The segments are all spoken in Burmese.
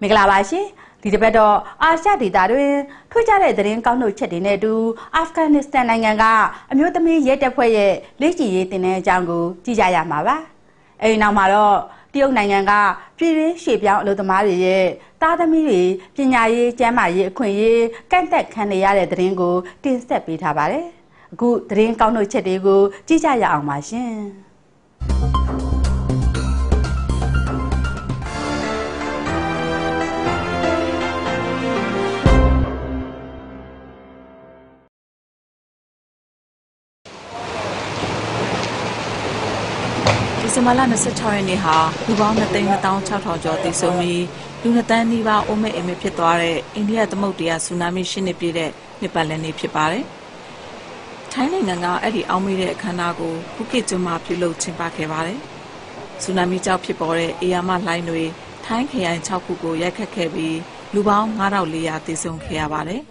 မင်္ဂလာပါရှင်ဒီတစ်ပတ်တော့အာရှဒေသတွင်ထွေးကြတဲ့သတင်းကောင်းတို့ချက်တွေနဲ့အတူအာဖဂန်နစ္စတန်နိုင်ငံကအမျိုးသမီးရဲတပ်ဖွဲ့ရဲ့လက်ကျည်ရေးတင်တဲ့အကြောင်းကိုကြည့်ကြရမှာပါအဲဒီနောက်မှာတော့တရုတ်နိုင်ငံကပြည်ရင်းရွှေပြောင်းအလုပ်သမားတွေရဲ့သားသမီးတွေပညာရေးကျန်းမာရေးအခွင့်အရေးကန့်သက်ခံနေရတဲ့သတင်းကိုတင်ဆက်ပေးထားပါတယ်အခုသတင်းကောင်းတို့ချက်တွေကိုကြည့်ကြရအောင်ပါရှင် ဘာလ26ရက်နေ့ဟာလူပေါင်း2,600ကျော်တည်ဆုံပြီးလူနှစ်သန်းနီးပါးအိုးမဲ့အိမ်မဲ့ဖြစ်သွားတဲ့အိန္ဒိယသမုဒ္ဒရာဆူနာမီရှင်းနေပြည့်တဲ့နှစ်ပတ်လည်နေ့ဖြစ်ပါတယ်။ထိုင်းနိုင်ငံကအဲ့ဒီအောင်းမေးတဲ့အခမ်းအနားကိုဖူးကစ်ကျွန်းမှာပြုလုပ်ကျင်းပခဲ့ပါတယ်။ဆူနာမီကြောင့်ဖြစ်ပေါ်တဲ့အေယာမလှိုင်းတွေထိုင်းခရိုင်6ခုကိုရိုက်ခတ်ခဲ့ပြီးလူပေါင်း9400တည်ဆုံခဲ့ရပါတယ်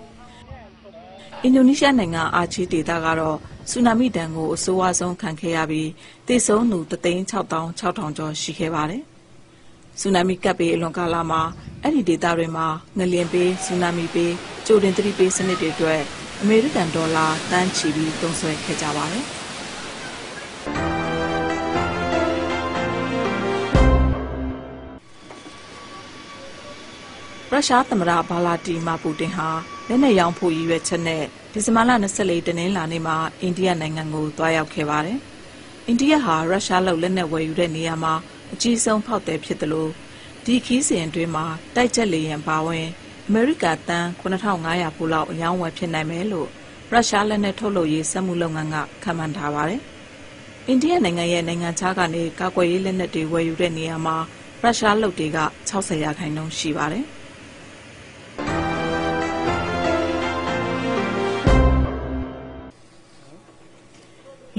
။အင်ဒိုနီးရှားနိုင်ငံအာချီဒေသကတော့ ဆူနာမီဒဏ်ကိုအဆိုးအဝါဆုံးခံခဲ့ရပြီးသေဆုံးသူ3,600,600ကျော်ရှိခဲ့ပါတယ်။ဆူနာမီကပ်ပေးအလွန်ကာလမှာအဲ့ဒီဒေသတွေမှာငလျင်ပေးဆူနာမီပေးကြိုတင်သတိပေးစနစ်တွေအတွက်အမေရိကန်ဒေါ်လာတန်းချီပြီးသုံးစွဲခဲ့ကြပါတယ်။ ရုရှားသမ္မတဘာလာတီမာပူတင်ဟာလက်နက်ရောင်းဖို့ရည်ရွယ်ချက်နဲ့ဒီဇင်ဘာလ24တနင်္လာနေ့မှာအိန္ဒိယနိုင်ငံကိုတွားရောက်ခဲ့ပါတယ်။အိန္ဒိယဟာရုရှားလောက်လက်နက်ဝယ်ယူတဲ့နေရာမှာအကြီးဆုံးဖောက်သည်ဖြစ်တယ်လို့ဒီခီးစဉ်အတွင်းမှာတိုက်ချက်လေယာဉ်ပါဝင်အမေရိကတန်9500ဘူလောက်အယောင်းဝယ်ဖြစ်နိုင်မယ်လို့ရုရှားလက်နက်ထုတ်လုပ်ရေးစက်မှုလုပ်ငန်းကခန့်မှန်းထားပါတယ်။အိန္ဒိယနိုင်ငံရဲ့နိုင်ငံခြားကနေကာကွယ်ရေးလက်နက်တွေဝယ်ယူတဲ့နေရာမှာရုရှားလုပ်တွေက60ရာခိုင်နှုန်းရှိပါတယ်။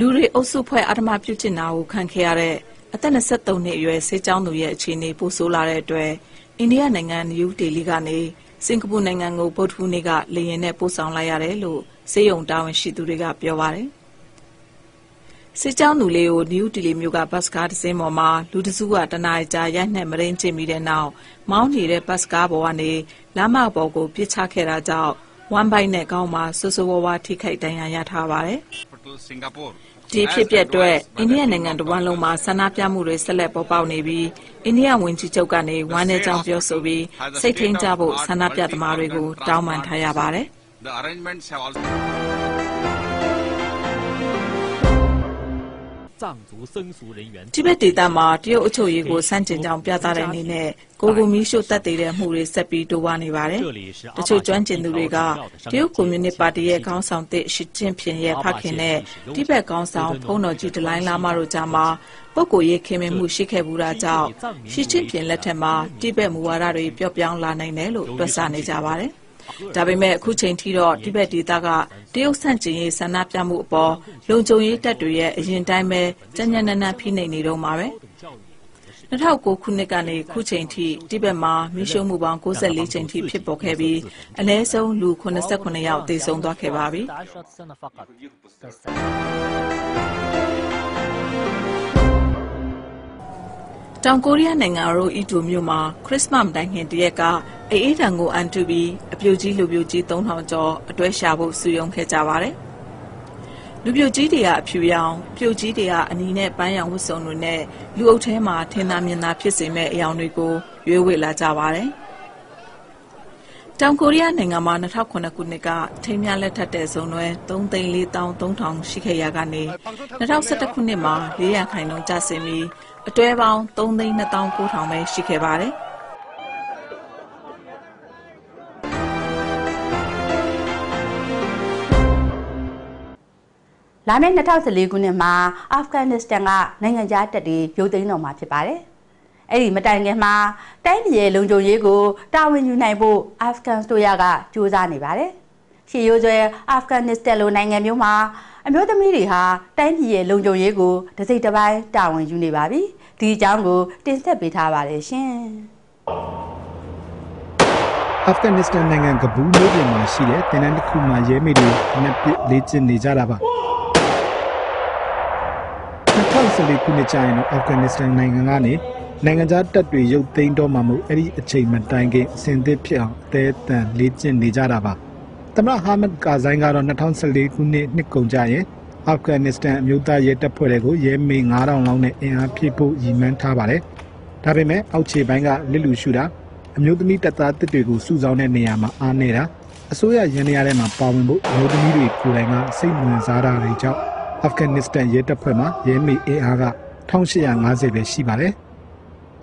လူတွေအုပ်စုဖွဲ့အာဓမပြုကျင့်တာကိုခံခဲ့ရတဲ့အသက်23နှစ်အရွယ်ဆေးကျောင်းသူရဲ့အခြေအနေပိုဆိုးလာတဲ့အတွက်အိန္ဒိယနိုင်ငံနယူးဒေလီကနေစင်ကာပူနိုင်ငံကိုဗုဒ္ဓဟူးနေ့ကလေယာဉ်နဲ့ပို့ဆောင်လိုက်ရတယ်လို့စေယုံတာဝန်ရှိသူတွေကပြောပါတယ်။စစ်ကြောင်းသူလေးကိုနယူးဒေလီမြို့ကဘတ်စကားတစ်စင်းပေါ်မှာလူတစုကတနားကြာရိုက်နှက်မရင်းကျင်ပြီးတဲ့နောက်မောင်းနေတဲ့ဘတ်စကားပေါ်ကနေလမ်းမပေါ်ကိုပြစ်ချခဲ့တာကြောင့်ဝမ်ဘိုက်နဲ့ကောင်းမှာဆူဆူဝါးဝါထိခိုက်ဒဏ်ရာရထားပါတယ်။ ဒီဖြစ်ပျက်အတွက် အိန္ဒိယနိုင်ငံတဝန်းလုံးမှာ ဆန္ဒပြမှုတွေဆက်လက်ပေါ်ပေါက်နေပြီး အိန္ဒိယဝန်ကြီးချုပ်ကနေ ဝမ်းနည်းကြောင်းပြောဆိုပြီး စိတ်ထိန်ကြဖို့ ဆန္ဒပြသမားတွေကို တောင်းပန်ထားရပါတယ် တိဘက်ဒေသမှာတရုတ်အချုပ်ရေးကိုစန့်ကျင်ကြောင်းပြသတဲ့အနေနဲ့ကိုကိုမီရှို့တက်သေးတဲ့မှုတွေဆက်ပြီးတိုးဝါနေပါတယ်။တချို့ကျွမ်းကျင်သူတွေကတရုတ်ကွန်မြူနတီပါတီရဲ့ခေါင်းဆောင်တစ်ရှီကျင်းဖျင်ရဲ့ဖခင်နဲ့တိဘက်ခေါင်းဆောင်ဖုံးတော်ကြီးဒလိုင်းလာမတို့ကြားမှာပုဂ္ဂိုလ်ရေးခင်မင်မှုရှိခဲ့ဘူးတာကြောင့်ရှီကျင်းဖျင်လက်ထက်မှာတိဘက်မူဝါဒတွေပျော့ပြောင်းလာနိုင်တယ်လို့တွက်ဆနေကြပါတယ်။ ဒါပေမဲ့ အခုချိန်ထိတော့ တိဘက်ဒေသက တရုတ်ဆန့်ကျင်ရေး ဆန္ဒပြမှုအပေါ် လုံခြုံရေးတပ်တွေရဲ့ အရင်တိုင်းပဲ ကြမ်းကြမ်းနန်းနန်း ဖိနှိပ်နေတော့မှာပဲ2009ခုနှစ်ကနေ ခုချိန်ထိ တိဘက်မှာမိရှုံမှုပေါင်း64ချိန်ထိ ဖြစ်ပေါ်ခဲ့ပြီး အနည်းဆုံး လူ89ယောက် သေဆုံးသွားခဲ့ပါပြီ တောင်ကိုရီးယားနိုင်ငံရိုအီတိုမြို့မှာ ခရစ်စမတ်တိုင်ခင် တရက်ကအေးအေးတံကိုအန်တူပြီး အပြိုကြီး လူပြိုကြီး3000ကျော် အတွဲရှာဖို့ စုယုံခဲ့ကြပါတယ်။လူပြိုကြီးတွေက အဖြူရောင် ပြိုကြီးတွေက အနီနဲ့ ပန်းရောင်ဝတ်စုံတွေနဲ့ လူအုပ်ထဲမှာ ထင်သာမြင်သာဖြစ်စေမဲ့အယောင်တွေကို ရွေးဝေလာကြပါတယ်။တောင်ကိုရီးယားနိုင်ငံမှာ2009ခုနှစ်က ထိမ်းများလက်ထပ်တဲ့ဇုံတွဲ3,433,000ရှိခဲ့ရာကနေ2011ခုနှစ်မှာ400ခိုင်နှုန်း ကျဆင်းပြီး အတွဲပေါင်း3,29000ပဲရှိခဲ့ပါတယ်။လာမယ့်2014ခုနှစ်မှာအာဖဂန်နစ္စတန်ကနိုင်ငံခြားတပ်တွေရုပ်သိမ်းတော့မှာဖြစ်ပါတယ်။အဲ့ဒီမတိုင်ခင်မှာတိုင်းပြည်ရဲ့လုံခြုံရေးကိုတာဝန်ယူနိုင်ဖို့အာဖဂန်စတိုရကကြိုးစားနေပါတယ်။ရှေ့ရိုးဆွဲအာဖဂန်နစ္စတန်လိုနိုင်ငံမျိုးမှာ အမျိုးသမီးတွေဟာတိုင်းပြည်ရဲ့လုံခြုံရေးကိုတစိမ့်တစ်ပိုင်းတာဝန်ယူနေပါပြီ။ဒီအကြောင်းကိုတင်ဆက်ပေးထားပါတယ်ရှင်။အာဖဂန်နစ္စတန်နိုင်ငံကဘူးမြို့ပြင်မှာရှိတဲ့တင်နန်းတစ်ခုမှာရဲမေတွေနှစ်ပစ်လေ့ကျင့်နေကြတာပါ။2014ခုနှစ်ကျရင်တော့အာဖဂန်နစ္စတန်နိုင်ငံကနေနိုင်ငံခြားတပ်တွေရုပ်သိမ်းတော့မှမို့အဲ့ဒီအချိန်မတိုင်ခင်အစဉ်သစ်ဖြစ်အောင်အသေးအတန်လေ့ကျင့်နေကြတာပါ သမ္မတဟာမတ်ကာဇိုင်းကတော့2014ခုနှစ်နှစ်ကုန်ကြရင်အာဖဂန်နစ္စတန်အမျိုးသားရဲတပ်ဖွဲ့တွေကိုရဲမေ9000လောက်နဲ့အင်အားဖြည့်ဖို့ရည်မှန်းထားပါတယ်ဒါပေမဲ့အောက်ခြေပိုင်းကလစ်လူရှူတာအမျိုးသမီးတပ်သားတစ်တွေကိုစုဆောင်းတဲ့နေရာမှာအားနေတာအစိုးရရန်ရထဲမှာပါဝင်ဖို့အမျိုးသမီးတွေကိုယ်တိုင်ကစိတ်ဝင်စားတာတွေကြောင့်အာဖဂန်နစ္စတန်ရဲတပ်ဖွဲ့မှာရဲမေအင်အားက1850ပဲရှိပါတယ်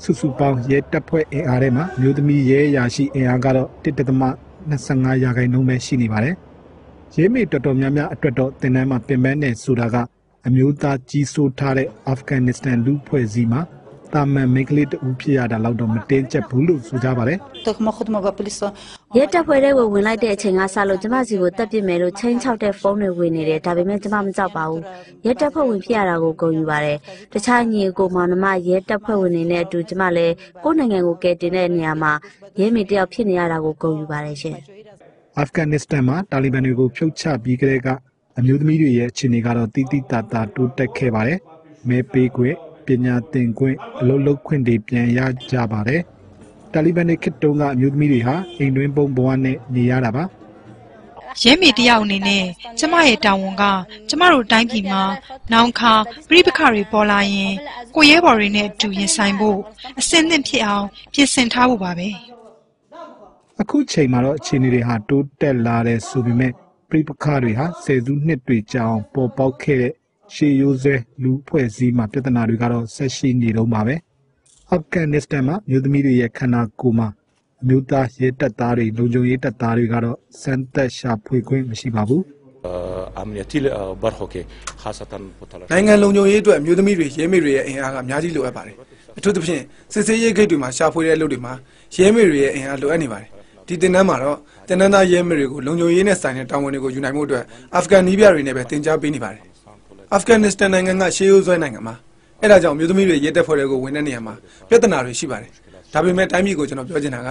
စုစုပေါင်းရဲတပ်ဖွဲ့အင်အားထဲမှာမျိုးသမီးရဲရာရှိအင်အားကတော့ 1.25ရာခိုင်နှုန်းပဲရှိနေပါတယ်။ရဲမေတော်တော်များများအတွက်တော့တင်တန်းမှာပင်ပန်းနေဆိုတာကအမျိုးသားကြီးစိုးထားတဲ့အာဖဂန်နစ္စတန်လူဖွဲ့စည်းမှာ တာမန်မိန်းကလေးတူဖြစ်ရတာလောက်တော့မတင်းကျပ်ဘူးလို့ဆိုကြပါတယ်ရဲတပ်ဖွဲ့တဲ့ဝင်လိုက်တဲ့အချိန်ကစလို့ကျမစီကိုတက်ပစ်မယ်လို့ချင်းချောက်တဲ့ဖုန်းတွေဝင်နေတယ်ဒါပေမဲ့ကျမမကြောက်ပါဘူးရဲတပ်ဖွဲ့ဝင်ဖြစ်ရတာကိုဂုဏ်ယူပါတယ်တခြားညီကိုမောင်နှမရဲတပ်ဖွဲ့ဝင်တွေနဲ့အတူကျမလည်းကိုယ့်နိုင်ငံကိုကယ်တင်တဲ့နေရာမှာရဲမေတယောက်ဖြစ်နေရတာကိုဂုဏ်ယူပါတယ်ရှင်။အာဖဂန်နစ္စတန်မှာတာလီဘန်တွေကိုဖြုတ်ချပြီးကတည်းကအမျိုးသမီးတွေရဲ့အခြေအနေကတော့တိတိတတ်တာတိုးတက်ခဲ့ပါတယ်။မဲပေးခွင့် ပညာသင်ခွင့်အလုပ်လုပ်ခွင့်တွေပြန်ရကြပါတယ်။တာလီဘန်တွေခေတ်တုန်းကအမျိုးသမီးတွေဟာအိမ်တွင်းပုံဘဝနဲ့နေရတာပါ။ရဲမေတယောက်အနေနဲ့ကျမရဲ့တာဝန်ကကျမတို့တိုင်းပြည်မှာနောင်ခါပြိပခါတွေပေါ်လာရင် ကိုရဲဘော်တွေနဲ့အတူရင်ဆိုင်ဖို့အစင်းသင့်ဖြစ်အောင်ပြင်ဆင်ထားဖို့ပါပဲအခုချိန်မှာတော့အခြေအနေတွေဟာတိုးတက်လာတဲ့ဆိုပေမဲ့ပြိပခါတွေဟာဆယ်စုနှစ်တွေကြာအောင်ပေါ်ပေါက်ခဲ့တဲ့ ရှေးရိုးစဲလူဖွဲ့စည်းမှာပြဿနာတွေကတော့ဆက်ရှိနေတော့မှာပဲအာဖဂန်နစ္စတန်မှာမြို့သမီးတွေရဲ့ခန္ဓာကိုယ်မှာအမျိုးသားရဲတပ်သားတွေလုံခြုံရေးတပ်သားတွေကတော့စမ်းသပ်ရှာဖွေခွင့်မရှိပါဘူးနိုင်ငံလုံခြုံရေးအတွက်အမျိုးသမီးတွေရဲမေတွေရဲ့အင်အားကအများကြီးလိုအပ်ပါတယ်အထူးသဖြင့်စစ်စေးရေးဂိတ်တွေမှာရှာဖွေတဲ့အလုပ်တွေမှာရဲမေတွေရဲ့အင်အားလိုအပ်နေပါတယ်ဒီတင်နန်းမှာတော့တင်နန်းသားရဲမေတွေကိုလုံခြုံရေးနဲ့ဆိုင်တဲ့တာဝန်တွေကိုယူနိုင်မှုအတွက်အာဖဂန်နီးပြားတွေနဲ့ပဲတင် जा ပေးနေပါတယ် အာဖဂန်နစ္စတန်နိုင်ငံကရှေးရိုးဆွဲနိုင်ငံမှာအဲ့ဒါကြောင့်အမျိုးသမီးတွေရဲတပ်ဖွဲ့တွေကိုဝင်တဲ့နေရာမှာပြဿနာတွေရှိပါတယ်ဒါပေမဲ့တိုင်းပြည်ကိုကျွန်တော်ပြောချင်တာက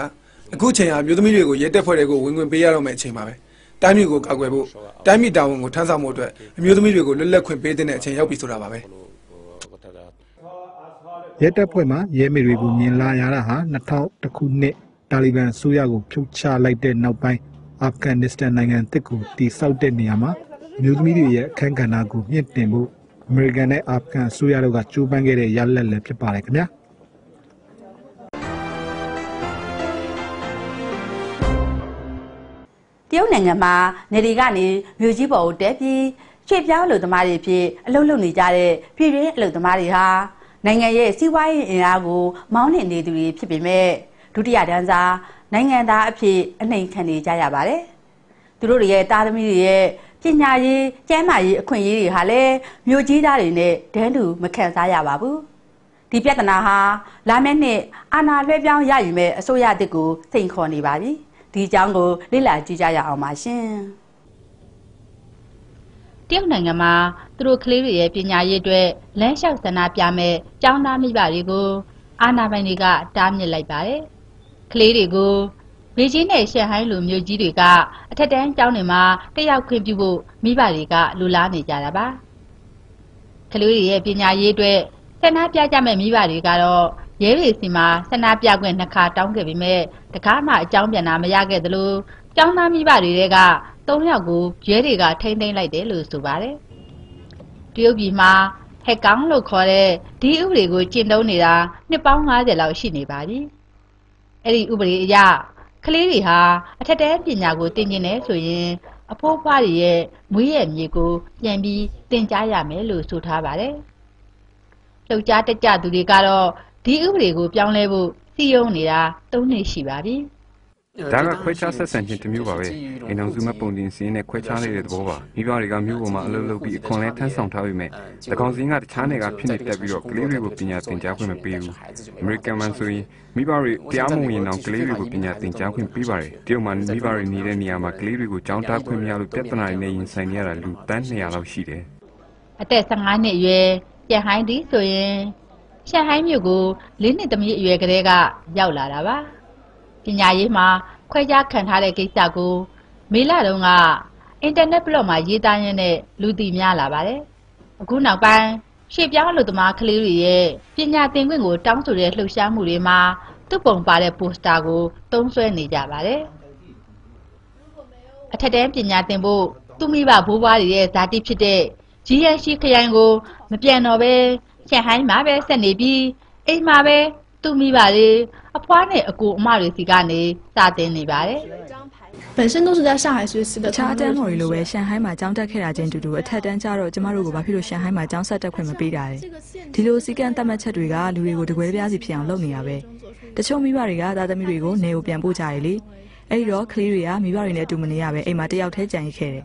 အခုချိန်ဟာအမျိုးသမီးတွေကိုရဲတပ်ဖွဲ့တွေကိုဝင်ဝင်ပေးရတော့မယ့်အချိန်ပါပဲတိုင်းပြည်ကိုကာကွယ်ဖို့တိုင်းပြည်တာဝန်ကိုထမ်းဆောင်ဖို့အတွက်အမျိုးသမီးတွေကိုလွတ်လပ်ခွင့်ပေးတဲ့အချိန်ရောက်ပြီဆိုတာပါပဲရဲတပ်ဖွဲ့မှာရဲမေတွေကိုမြင်လာရတာဟာ2000ခုနှစ်တာလီဘန်အစိုးရကိုဖြုတ်ချလိုက်တဲ့နောက်ပိုင်းအာဖဂန်နစ္စတန်နိုင်ငံတစ်ကိုတည်ဆောက်တဲ့နေရာမှာအ မျိုးသမီးတွေရဲ့အခမ်းကဏ္ဍကိုမြင့်တင်ဖို့အမေရိကန်နဲ့အာဖဂန်အစိုးရတို့ကကြိုးပမ်းခဲ့တဲ့ရလဒ်လည်းဖြစ်ပါတယ်ခင်ဗျာ။တရုတ်နိုင်ငံမှာနေဒီကနေမြို့ကြီးပေါ်ကိုတက်ပြီးရွှေ့ပြောင်းအလုပ်သမားတွေဖြစ်အလုပ်လုပ်နေကြတဲ့ပြည်တွင်းအလုပ်သမားတွေဟာနိုင်ငံရဲ့စီးပွားရေးအင်အားကိုမောင်းနှင်နေသူတွေဖြစ်ပေမဲ့ဒုတိယတန်းစားနိုင်ငံသားအဖြစ်အနှိမ်ခံနေကြရပါတယ်။သူတို့တွေရဲ့တာသမီတွေရဲ့ ပညာရေးကျန်းမာရေးအခွင့်အရေးတွေဟာလည်းမြို့ကြီးသားတွေနဲ့တန်းတူမခံစားရပါဘူး။ဒီပြဿနာဟာလာမယ့်နှစ်အာဏာလွှဲပြောင်းရယူမဲ့အစိုးရတစ်ကိုစိန်ခေါ်နေပါပြီ။ဒီအကြောင်းကိုလေ့လာကြည့်ကြရအောင်ပါရှင်။တရုတ်နိုင်ငံမှာသူတို့ကလေးတွေရဲ့ပညာရေးအတွက်လမ်းလျှောက်ဆန္ဒပြမဲ့ကျောင်းသားမိဘတွေကိုအာဏာပိုင်တွေကတားမြစ်လိုက်ပါတယ်။ကလေးတွေကို ဘေကျင်းနဲ့ရှန်ဟိုင်းလိုမြို့ကြီးတွေကအထက်တန်းကျောင်းတွေမှာတက်ရောက်ခွင့်ပြုဖို့မိဘတွေကလူလားနေကြတာပါ။ကလေးတွေရဲ့ပညာရေးအတွက်ဆန္ဒပြကြမဲ့မိဘတွေကတော့ရဲတွေစီမှာဆန္ဒပြခွင့်နှစ်ခါတောင်းခဲ့ပေမဲ့တကားမှအကြောင်းပြန်တာမရခဲ့သလိုကျောင်းသားမိဘတွေက၃ယောက်ကိုရဲတွေကထိမ့်သိမ်းလိုက်တယ်လို့ဆိုပါတယ်။တရုတ်ပြည်မှာဟက်ကောင်လို့ခေါ်တဲ့ဒီဥပဒေကိုကျင့်သုံးနေတာနှစ်ပေါင်း90လောက်ရှိနေပါပြီ။အဲ့ဒီဥပဒေအရ ကလေးတွေဟာအထက်တန်းပညာကိုသင်ကျင်တယ်ဆိုရင်အဖိုးဖွားတွေရဲ့မွေးရမြေကိုပြန်ပြီးသင်ကြားရမယ်လို့ဆိုထားပါတယ်။လှုပ်ရှားတက်ကြသူတွေကတော့ဒီဥပဒေကိုပြောင်းလဲဖို့စီယုံနေတာ၃နှစ်ရှိပါပြီ။ ဒါကခွဲခြားဆက်ဆံခြင်းတစ်မျိုးပါပဲအိမ်အောင်စုမဲ့ပုံတင်စင်းနဲ့ခွဲခြားလိုက်တဲ့သဘောပါမိဘတွေကမြို့ပေါ်မှာအလုပ်လုပ်ပြီးအခွန်လဲထမ်းဆောင်ထားပေမဲ့၎င်းစင်းကတခြားနယ်ကဖြစ်နေတက်ပြီးတော့ကလေးတွေကိုပညာသင်ကြားခွင့်မပေးဘူးအမေရိကန်မှာဆိုရင်မိဘတွေတရားမဝင်အောင်ကလေးတွေကိုပညာသင်ကြားခွင့်ပေးပါတယ်တရုတ်မှာမိဘတွေနေတဲ့နေရာမှာကလေးတွေကိုကြောင်းထားခွင့်မရလို့ပြဿနာတွေနဲ့ရင်ဆိုင်နေရတာလူတန်း200လောက်ရှိတယ်အသက်15နှစ်အရွယ်ကျန်ဟိုင်းဒီဆိုရင်ရှန်ဟိုင်းမြို့ကို၄နှစ်သမီးအရွယ်ကလေးကရောက်လာတာပါ ပညာရေးမှာ ခွဲခြားခံထားတဲ့ကိစ္စကို မေလတုန်းက အင်တာနက်ဘလော့မှာ ရေးသားရင်းနဲ့ လူသိများလာပါတယ် အခုနောက်ပိုင်းရှေ့ပြောင်းအလုပ်သမား ကလေးတွေရဲ့ ပညာသင်ခွင့်ကို တောင်းဆိုတဲ့ လှုပ်ရှားမှုတွေမှာ သူ့ပုံပါတဲ့ ပိုစတာကို သုံးစွဲနေကြပါတယ်။အထက်တန်းပညာသင်ဖို့ သူမိဘဘိုးဘွားတွေရဲ့ ဇာတိဖြစ်တဲ့ GNC ခရိုင်ကို မပြန်တော့ပဲရှန်ဟိုင်းမှာပဲ ဆက်နေပြီး အိမ်မှာပဲ သူမိဘတွေအဖွားနဲ့အကိုအမတွေစီကနေစာသင်နေပါတယ်။ 本身都是在上海学习的， တခြားတန်းမော်ရီလိုပဲရှန်ဟိုင်းမှာကျောင်းတက်ခဲ့တာချင်းတူတူအထက်တန်းကျတော့ကျမတို့ကိုဘာဖြစ်လို့ရှန်ဟိုင်းမှာကျောင်းဆက်တက်ခွင့်မပေးတာလဲဒီလိုစီကံတတ်မှတ်ချက်တွေကလူတွေကိုတကွဲပြားစီဖြစ်အောင်လုပ်နေရပဲတချို့မိဘတွေကသားသမီးတွေကိုနေကိုပြန်ပို့ကြရလေအဲ့ဒီတော့ကလေးတွေကမိဘတွေနဲ့အတူမနေရပဲအိမ်မှာတယောက်တည်းကြံရခဲ့တယ်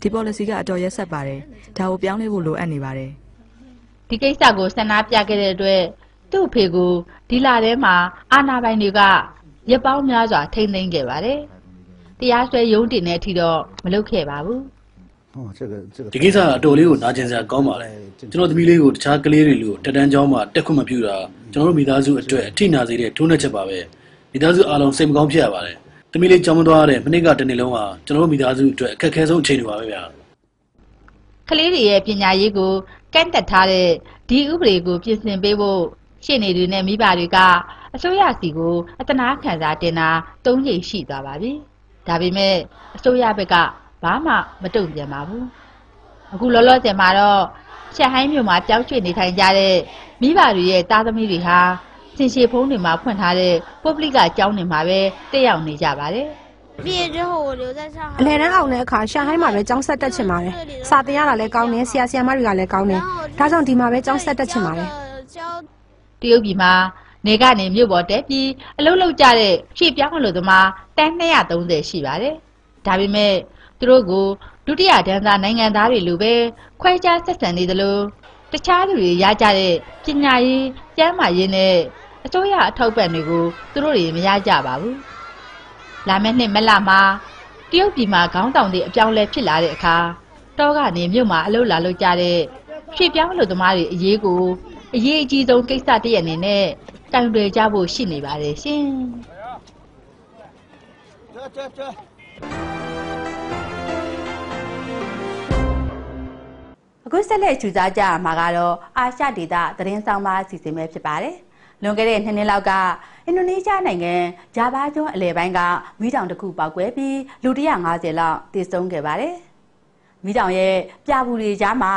ဒီ policy ကအတော်ရက်ဆက်ပါတယ်ဒါကိုပြောင်းလဲဖို့လိုအပ်နေပါတယ် ဒီကိစ္စကိုဆန္ဒပြခဲ့တဲ့အတွက် သူ့အဖေကိုဒီလထဲမှာအာဏာပိုင်တွေကရက်ပေါင်းများစွာထိမ့်သိမ်းခဲ့ပါတယ်။တရားစွဲရုံးတင်တဲ့အထိတော့မလုပ်ခဲ့ပါဘူးဒီကိစ္စကအတော်လေးကိုနာကျင်စရာကောင်းပါလေကျွန်တော်သမီးလေးကိုတခြားကလေးတွေလိုတက်တန်းကျောင်းမှာတက်ခွင့်မပြုတာကျွန်တော်တို့မိသားစုအတွက်အထိနာစေတဲ့ထိုးနှက်ချက်ပါပဲမိသားစုအားလုံးစိတ်မကောင်းဖြစ်ရပါတယ်သမီးလေးကျောင်းမသွားရတဲ့မနစ်ကတနေ့လုံးဟာကျွန်တော်တို့မိသားစုအတွက်အခက်အခဲဆုံးအချိန်တွေပါပဲဗျာ။ကလေးတွေရဲ့ပညာရေးကိုကန့်သက်ထားတဲ့ဒီဥပဒေကိုပြင်ဆင်ပေးဖို့ ရှင်းနေတွေနဲ့မိဘတွေကအစိုးရစီကိုအတနာခံစားတင်တာ၃ချိန်ရှိသွားပါပြီ။ဒါပေမဲ့အစိုးရဘက်ကဘာမှမတုံ့ပြန်ပါဘူး။အခုလောလောဆယ်မှာတော့ရှန်ဟိုင်းမြို့မှာပြောင်းရွှေ့နေထိုင်ကြတဲ့မိဘတွေရဲ့သားသမီးတွေဟာစင်ရှေဖုံးတွေမှာဖွင့်ထားတဲ့ပုဂ္ဂလိကကျောင်းတွေမှာပဲတက်ရောက်နေကြပါတယ်။ 毕业之后我留在上海 အလယ်တန်းအောင်တဲ့အခါရှန်ဟိုင်းမှာပဲကျောင်းဆက်တက်ချင်ပါတယ်။စာသင်ရတာလည်းကောင်းတယ်ဆရာဆရာမ တွေကလည်းကောင်းတယ်။ဒါကြောင့်ဒီမှာပဲကျောင်းဆက်တက်ချင်ပါတယ်教တရုတ်ပြည်မှာနေကနေမြို့ပေါ်တက်ပြီးအလုပ်လုပ်ကြတဲ့ဖြည့်ပြောင်းအလုပ်သမားတန်း230ရှိပါတယ်။ဒါပေမဲ့သူတို့ကိုဒုတိယဒန်းသားနိုင်ငံသားတွေလိုပဲခွဲခြားဆက်ဆံနေသလိုတခြားသူတွေရကြတဲ့ပညာရေးကျန်းမာရေးနဲ့အစိုးရအထောက်ပံ့တွေကိုသူတို့တွေမရကြပါဘူး။လာမယ့်နှစ်မလမှာတရုတ်ပြည်မှာခေါင်းတောင်တွေအပြောင်းလဲဖြစ်လာတဲ့အခါတောကနေမြို့မှာအလုပ်လာလုပ်ကြတဲ့ဖြည့်ပြောင်းအလုပ်သမားတွေအရေးကို အရေးအကြီးဆုံးကိစ္စတစ်ရပ်အနေနဲ့တိုင်တွယ်ကြဖို့ရှိနေပါတယ်ရှင်အခုဆက်လက်ကြူစားကြရမှာကတော့အာရှဒေသသတင်းဆောင်မအစီအစဉ်ပဲဖြစ်ပါတယ်လွန်ခဲ့တဲ့နှစ်နှစ်လောက်ကအင်ဒိုနီးရှားနိုင်ငံဂျာဗာကျွန်းအလယ်ပိုင်းကမိတောင်တစ်ခုပောက်ကွဲပြီးလူ150လောက်သေဆုံးခဲ့ပါတယ်မိတောင်ရဲ့ပြာပူတွေကြားမှာ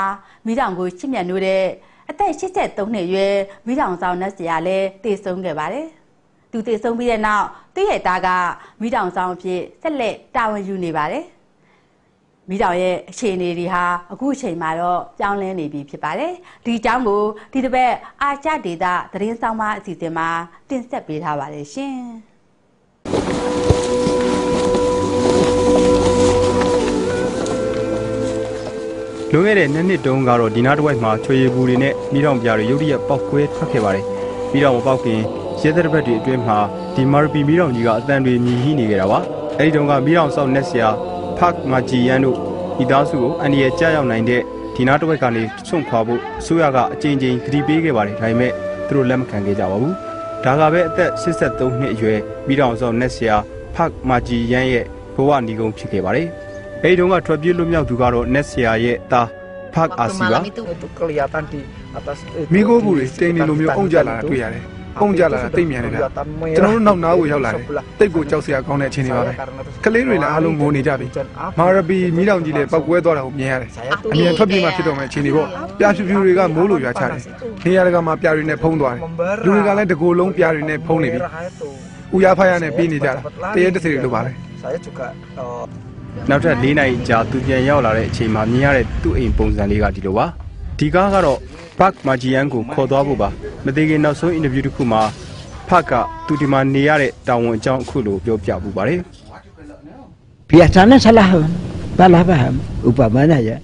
မိတောင်ကိုချစ်မြတ်နိုးတဲ့ အသက်83နှစ်အရွယ်မိတောင်ဆောင်နတ်ဆရာလည်းသေဆုံးခဲ့ပါတယ်။သူသေဆုံးပြီးတဲ့နောက်သူ့ရဲ့သားကမိတောင်ဆောင်အဖြစ်ဆက်လက်တာဝန်ယူနေပါတယ်။မိတောင်ရဲ့အခြေအနေတွေဟာအခုအချိန်မှာတော့ပြောင်းလဲနေပြီဖြစ်ပါတယ်။ဒီအကြောင်းကိုဒီတစ်ပတ်အာရှဒေသသတင်းဆောင်မအစီအစဉ်မှာတင်ဆက်ပေးထားပါတယ်ရှင်။ လွန်ခဲ့တဲ့နှစ်နှစ်တုန်းကတော့ဒီနားတစ်ဝိုက်မှာချွေရည်ဘူးတွေနဲ့မိတောင်ပြားတွေရုတ်တရက်ပောက်ကွဲထွက်ခဲ့ပါတယ်။မိတောင်မပောက်ခင်ရဲသက်တစ်ပတ်တွေအတွင်းမှာဒီမာရပီမိတောင်ကြီးကအတန်တွေမြည်ဟိနေကြတာပါ။အဲဒီတုန်းကမိတောင်ဆောက်နက်ဆရာဖတ်မာဂျီယန်တို့ဤသားစုကိုအန်ဒီရဲ့ကြားရောက်နိုင်တဲ့ဒီနားတစ်ဝိုက်ကနေဆွန့်ခွာဖို့အစိုးရကအကြိမ်ကြိမ်သတိပေးခဲ့ပါတယ်။ဒါပေမဲ့သူတို့လက်မခံခဲ့ကြပါဘူး။ဒါကပဲအသက်83နှစ်အရွယ်မိတောင်ဆောက်နက်ဆရာဖတ်မာဂျီယန်ရဲ့ဘဝဏီကုံဖြစ်ခဲ့ပါတယ်။ အဲဒီတုန်းကထွက်ပြေးလွတ်မြောက်သူကတော့နက်ဆရာရဲ့သားဖတ်အာစီပါမိခိုးဘူးတွေတိမ်နေလိုမျိုးအုံကြလာတာတွေ့ရတယ်အုံကြလာတာတိတ်မြန်နေတာကျွန်တော်တို့နောက်နားကိုရောက်လာတယ်တိတ်ကိုကြောက်စရာကောင်းတဲ့အခြေအနေပါပဲကလေးတွေလည်းအားလုံးငိုနေကြပြီမာရပီမိတောင်ကြီးလည်းပောက်ကွဲသွားတာကိုမြင်ရတယ်အမြန်ထွက်ပြေးမှဖြစ်တော့မယ့်အခြေအနေပေါ့ပြာဖြူဖြူတွေကမိုးလိုရွာချတယ်နေရာတကာမှာပြာတွေနဲ့ဖုံးသွားတယ်လူတွေကလည်းတကိုယ်လုံးပြာတွေနဲ့ဖုံးနေပြီဦးရဖယားနဲ့ပြေးနေကြတာတရေတစေတွေလိုပါလေ နောက်ထပ်၄နိုင်ကြာသူပြန်ရောက်လာတဲ့အချိန်မှာမြင်ရတဲ့သူ့အိမ်ပုံစံလေးကဒီလိုပါဒီကားကတော့ဘတ်မာဂျီယန်ကိုခေါ်သွားဖို့ပါမသေးခင်နောက်ဆုံးအင်တာဗျူးတစ်ခုမှာဖတ်ကသူဒီမှာနေရတဲ့တာဝန်အကြောင်းအခုလိုပြောပြပူပါတယ် Biasanya salah salah paham upamanya ya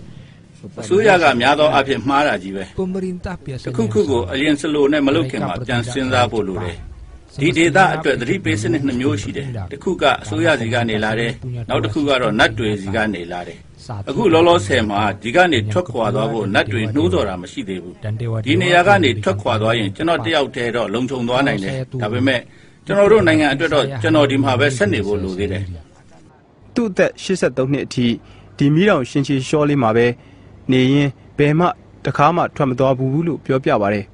အစိုးရကများသောအားဖြင့်မှားတာကြီးပဲတစ်ခုခုကိုအရင်စလိုနဲ့မလုပ်ခင်မှာပြန်စဉ်းစားဖို့လိုတယ် ဒီဒေတာအတွက်သတိပေးစနစ်နှစ်မျိုးရှိတယ်တစ်ခုကအစိုးရစီကနေလာတယ်နောက်တစ်ခုကတော့နတ်တွေစီကနေလာတယ်အခုလောလောဆယ်မှာဒီကနေထွက်ခွာသွားဖို့နတ်တွေနှိုးဆော်တာမရှိသေးဘူးဒီနေရာကနေထွက်ခွာသွားရင်ကျွန်တော်တယောက်တည်းတော့လုံခြုံသွားနိုင်တယ်ဒါပေမဲ့ကျွန်တော်တို့နိုင်ငံအတွက်တော့ကျွန်တော်ဒီမှာပဲဆက်နေဖို့လိုသေးတယ်သူ့အသက်83နှစ်အထိဒီမီးတောင်ရှင်ချီရှောလေးမှာပဲနေရင်ဘယ်မှတတခါမှထွက်မသွားဘူးလို့ပြောပြပါတယ်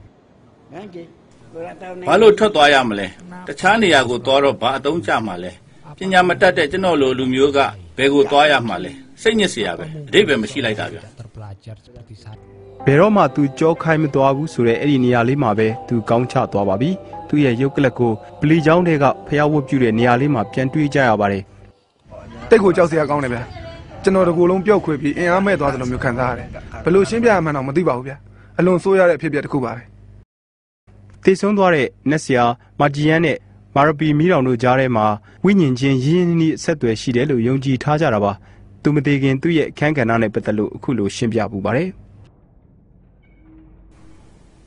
ဘာလို့ထွက်သွားရမလဲတခြားနေရာကိုသွားတော့ဘာအတုံးကြမှာလဲပညာမတတ်တဲ့ကျွန်တော်လိုလူမျိုးကဘယ်ကိုသွားရမှာလဲစိတ်ညစ်စရာပဲအဓိပ္ပာယ်မရှိလိုက်တာဗျာဘယ်တော့မှသူကြောခိုင်းမသွားဘူးဆိုတဲ့အဲ့ဒီနေရာလေးမှာပဲသူကောင်းချသွားပါပြီသူ့ရဲ့ရုပ်ကလပ်ကိုပလီချောင်းတွေကဖျားဝတ်ပြတဲ့နေရာလေးမှာပြန်တွေးကြရပါတယ်တိတ်ကိုကြောက်စရာကောင်းတယ်ဗျာကျွန်တော်တကူလုံးပျောက်ခွေပြီးအင်အားမဲ့သွားသလိုမျိုးခံစားရတယ်ဘယ်လိုရှင်းပြရမှန်းတော့မသိပါဘူးဗျာအလွန်ဆိုးရတဲ့အဖြစ်အပျက်တစ်ခုပါပဲ တည်ဆုံးသွားတဲ့နက်ဆီယာမာဂျီယန်နဲ့မာရပီမီတောင်တို့ကြားထဲမှာဝိညာဉ်ချင်းရင်းရင်းနှီးနှီးအဆက်အသွယ်ရှိတယ်လို့ယုံကြည်ထားကြတာပါသူမသေးခင်သူ့ရဲ့အခန်းကဏ္ဍနဲ့ပတ်သက်လို့အခုလိုရှင်းပြပူပါတယ်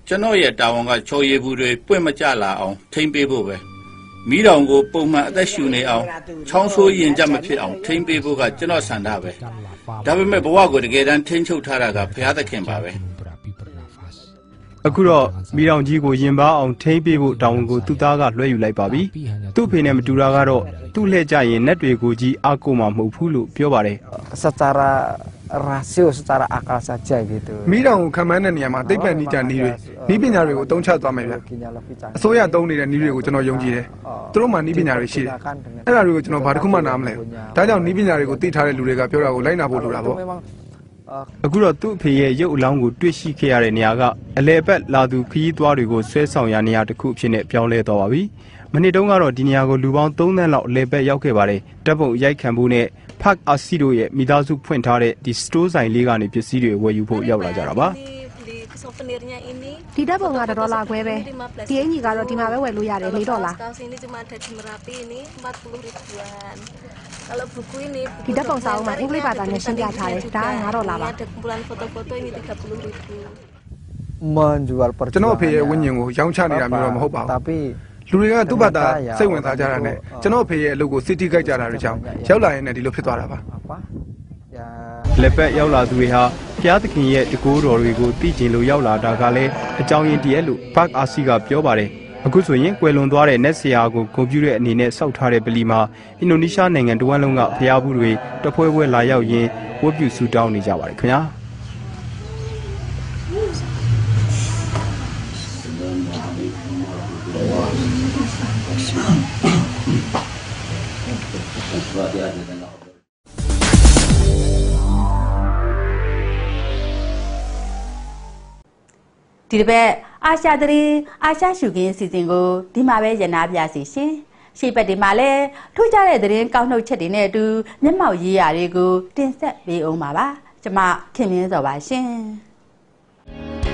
ကျွန်တော်ရဲ့တာဝန်ကချော်ရည်ဘူးတွေပွင့်မကြလာအောင်ထိမ့်ပေးဖို့ပဲမိတော်ကိုပုံမှန်အသက်ရှူနေအောင်ချောင်းဆိုးရင်ကြမဖြစ်အောင်ထိမ့်ပေးဖို့ကကျွန်တော်ဆန္ဒပဲဒါပေမဲ့ဘဝကိုတကယ်တမ်းထိမ့်ချုပ်ထားတာကဘုရားသခင်ပါပဲ အခုတော့မိတောင်ကြီးကိုရင်ပါအောင်ထိမ့်ပေးဖို့တောင်းဝန်ကိုသူ့သားကလွှဲယူလိုက်ပါပြီသူ့ဖေနဲ့မတူတာကတော့သူ့လှည့်ကြရင်နက်တွေကိုကြီးအားကိုမှမဟုတ်ဘူးလို့ပြောပါတယ် secara rasio secara akal saja gitu မိတောင်ကိုခံမှန်းတဲ့နေရာမှာတိတ်ပံနိကြနီးတွေနီးပညာတွေကိုအသုံးချသွားမယ်ဗျအစိုးရသုံးနေတဲ့နီးတွေကိုကျွန်တော်ယုံကြည်တယ်သူတို့မှနီးပညာတွေရှိတယ်အဲ့ဒါတွေကိုကျွန်တော်ဘာတစ်ခုမှနားမလဲဘူးဒါကြောင့်နီးပညာတွေကိုသိထားတဲ့လူတွေကပြောတာကိုလိုက်နာဖို့လိုတာပေါ့ အခုတော့သူ့အဖေရဲ့ရုပ်အလောင်းကိုတွေ့ရှိခဲ့ရတဲ့နေရာကအလဲအပတ်လာသူခရီးသွားတွေကိုဆွဲဆောင်ရနေရာတစ်ခုအဖြစ်နဲ့ပြောင်းလဲသွားပါပြီ။မနစ်တုန်းကတော့ဒီနေရာကိုလူပေါင်း3သန်းလောက်အလဲပတ်ရောက်ခဲ့ပါတယ်။တပ်ပုံရိုက်ခံဖို့နဲ့ Park Asi တို့ရဲ့မိသားစုဖွင့်ထားတဲ့ဒီ store ဆိုင်လေးကနေပစ္စည်းတွေဝယ်ယူဖို့ရောက်လာကြတာပါ။ဒီဓာတ်ပုံက1ဒေါ်လာခွဲပဲဒီအင်ကြီးကတော့ဒီမှာပဲဝယ်လို့ရတယ်4ဒေါ်လာ Kaos ini cuma ada di Merapi ini 40 ribuan. Kalau buku ini ဒီဓာတ်ပုံစာအုပ်မှာအင်္ဂလိပ်ဘာသာနဲ့ရှင်းပြထားတယ်ဒါက9ဒေါ်လာပါ ada kumpulan foto-foto ini 30 ribu. menjual ကျွန်တော်အဖေရဲ့ဝိညာဉ်ကိုရောင်းချနေတာမျိုးတော့မဟုတ်ပါဘူး tapi လူတွေကသူ့ဘာသာစိတ်ဝင်စားကြတာနဲ့ကျွန်တော်အဖေရဲ့အလုပ်ကိုစစ်တီကြိုက်ကြတာတွေကြောင့်ရောက်လာရင်လည်းဒီလိုဖြစ်သွားတာပါလက်ပတ်ရောက်လာသူတွေဟာဘုရားသခင်ရဲ့တကူတော်တွေကိုသိကျင်လို့ရောက်လာတာကလည်းအကြောင်းရင်းတည်းလို့ Park Asi ကပြောပါတယ် အခုဆိုရင်ကွယ်လွန်သွားတဲ့နက်ဆရာကိုဂုဏ်ပြုတဲ့အနေနဲ့စောက်ထားတဲ့ပလီမှာအင်ဒိုနီးရှားနိုင်ငံတဝန်းလုံးကဘုရားဘူးတွေတပွဲပွဲလာရောက်ရင်းဝတ်ပြုဆုတောင်းနေကြပါတယ်ခင်ဗျာ ဒီတစ်ပတ်အာရှသတင်းအာရှရှုခင်းအစီအစဉ်ကိုဒီမှာပဲရနာပြစီရှင်ရှေ့ဘက်ဒီမှာလည်းထူးခြားတဲ့သတင်းကောက်နှုတ်ချက်တွေနဲ့အတူမျက်မှောက်ရေးရာတွေကိုတင်ဆက်ပေးအောင်ပါပါကျမခင်မင်းစောပါရှင်